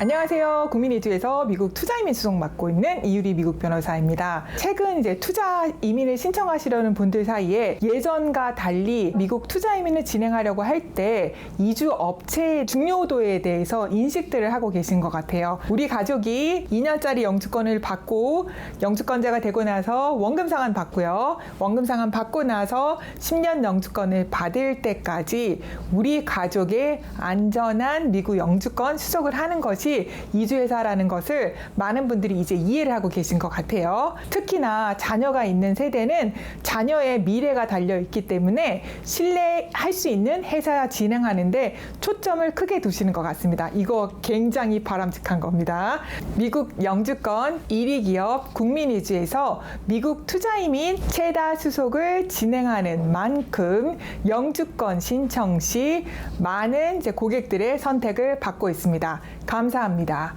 안녕하세요. 국민이주에서 미국 투자 이민 수속 맡고 있는 이유리 미국 변호사입니다. 최근 이제 투자 이민을 신청하시려는 분들 사이에 예전과 달리 미국 투자 이민을 진행하려고 할 때 이주 업체의 중요도에 대해서 인식들을 하고 계신 것 같아요. 우리 가족이 2년짜리 영주권을 받고 영주권자가 되고 나서 원금 상환 받고요. 원금 상환 받고 나서 10년 영주권을 받을 때까지 우리 가족의 안전한 미국 영주권 수속을 하는 것이 이주회사라는 것을 많은 분들이 이제 이해를 하고 계신 것 같아요. 특히나 자녀가 있는 세대는 자녀의 미래가 달려 있기 때문에 신뢰할 수 있는 회사 진행하는데 초점을 크게 두시는 것 같습니다. 이거 굉장히 바람직한 겁니다. 미국 영주권 1위 기업 국민이주에서 미국 투자이민 최다 수속을 진행하는 만큼 영주권 신청 시 많은 고객들의 선택을 받고 있습니다. 감사 합니다.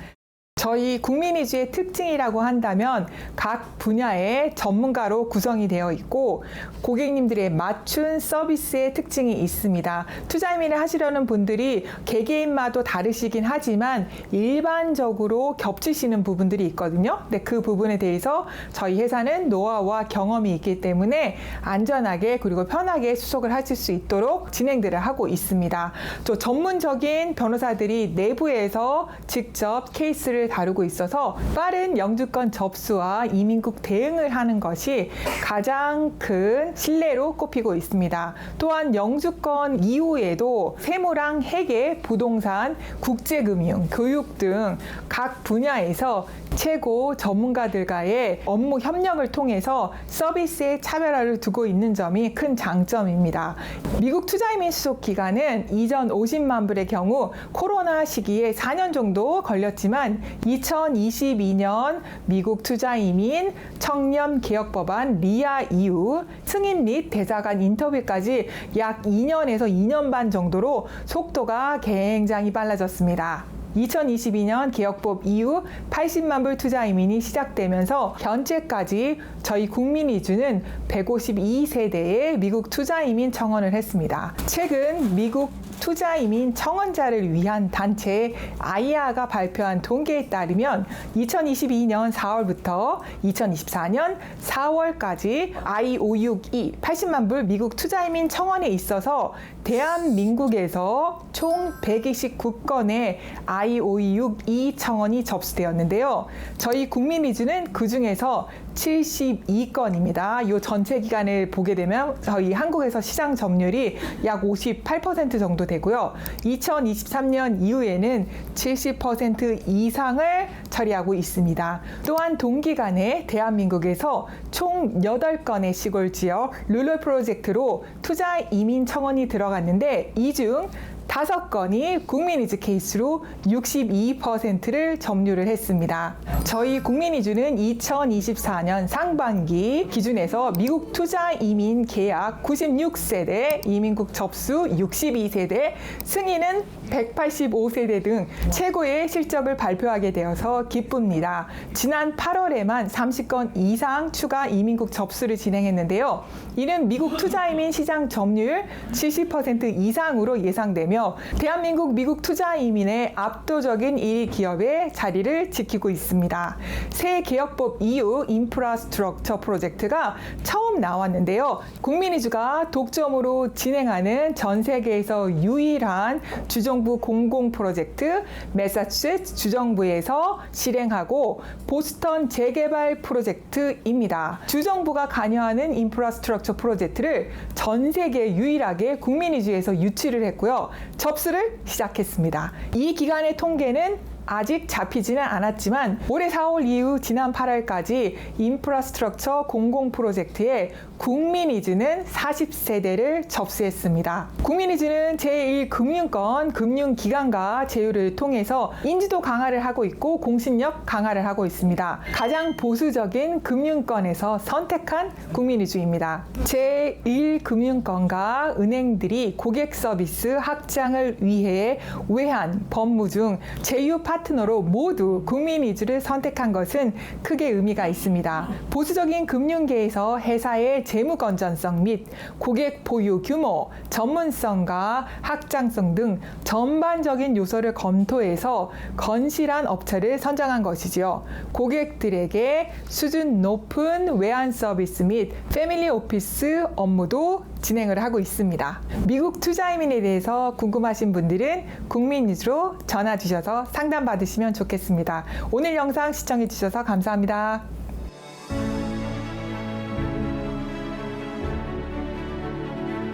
저희 국민이주의 특징이라고 한다면 각 분야의 전문가로 구성이 되어 있고 고객님들의 맞춘 서비스의 특징이 있습니다. 투자이민을 하시려는 분들이 개개인마도 다르시긴 하지만 일반적으로 겹치시는 부분들이 있거든요. 근데 그 부분에 대해서 저희 회사는 노하우와 경험이 있기 때문에 안전하게 그리고 편하게 수속을 하실 수 있도록 진행들을 하고 있습니다. 또 전문적인 변호사들이 내부에서 직접 케이스를 다루고 있어서 빠른 영주권 접수와 이민국 대응을 하는 것이 가장 큰 신뢰로 꼽히고 있습니다. 또한 영주권 이후에도 세무랑 회계, 부동산, 국제금융, 교육 등 각 분야에서 최고 전문가들과의 업무 협력을 통해서 서비스의 차별화를 두고 있는 점이 큰 장점입니다. 미국 투자이민 수속 기간은 이전 50만 불의 경우 코로나 시기에 4년 정도 걸렸지만 2022년 미국 투자이민 청년 개혁 법안 리아 이후 승인 및 대사관 인터뷰까지 약 2년에서 2년 반 정도로 속도가 굉장히 빨라졌습니다. 2022년 개혁법 이후 80만 불 투자 이민이 시작되면서 현재까지 저희 국민이주는 152세대의 미국 투자 이민 청원을 했습니다. 최근 미국 투자 이민 청원자를 위한 단체 아이아가 발표한 통계에 따르면 2022년 4월부터 2024년 4월까지 I562 80만 불 미국 투자 이민 청원에 있어서 대한민국에서 총 129건의 I562 청원이 접수되었는데요. 저희 국민 위주는 그 중에서 72건입니다. 이 전체 기간을 보게 되면 저희 한국에서 시장 점유율이 약 58% 정도 되고요. 2023년 이후에는 70% 이상을 처리하고 있습니다. 또한 동기간에 대한민국에서 총 8건의 시골 지역 룰러 프로젝트로 투자 이민 청원이 들어갔는데 이 중 다섯 건이 국민이즈 케이스로 62%를 점유를 했습니다. 저희 국민이주는 2024년 상반기 기준에서 미국 투자 이민 계약 96세대, 이민국 접수 62세대, 승인은 185세대 등 최고의 실적을 발표하게 되어서 기쁩니다. 지난 8월에만 30건 이상 추가 이민국 접수를 진행했는데요. 이는 미국 투자 이민 시장 점유율 70% 이상으로 예상되며 대한민국 미국 투자 이민의 압도적인 1위 기업의 자리를 지키고 있습니다. 새 개혁법 이후 인프라스트럭처 프로젝트가 처음 나왔는데요. 국민이주가 독점으로 진행하는 전 세계에서 유일한 주정부 공공 프로젝트 매사추세츠 주정부에서 실행하고 보스턴 재개발 프로젝트입니다. 주정부가 관여하는 인프라스트럭처 프로젝트를 전 세계 유일하게 국민이주에서 유치를 했고요. 접수를 시작했습니다. 이 기간의 통계는 아직 잡히지는 않았지만 올해 4월 이후 지난 8월까지 인프라스트럭처 공공 프로젝트에 국민이즈는 40세대를 접수했습니다. 국민이즈는 제1금융권 금융기관과 제휴를 통해서 인지도 강화를 하고 있고 공신력 강화를 하고 있습니다. 가장 보수적인 금융권에서 선택한 국민이주입니다. 제1금융권과 은행들이 고객 서비스 확장을 위해 외환, 법무 중 제휴 파트 파트너로 모두 국민 위주를 선택한 것은 크게 의미가 있습니다. 보수적인 금융계에서 회사의 재무 건전성 및 고객 보유 규모, 전문성과 확장성 등 전반적인 요소를 검토해서 건실한 업체를 선정한 것이지요. 고객들에게 수준 높은 외환 서비스 및 패밀리 오피스 업무도 진행을 하고 있습니다. 미국 투자이민에 대해서 궁금하신 분들은 국민 위주로 전화 주셔서 상담 받으시면 좋겠습니다. 오늘 영상 시청해 주셔서 감사합니다.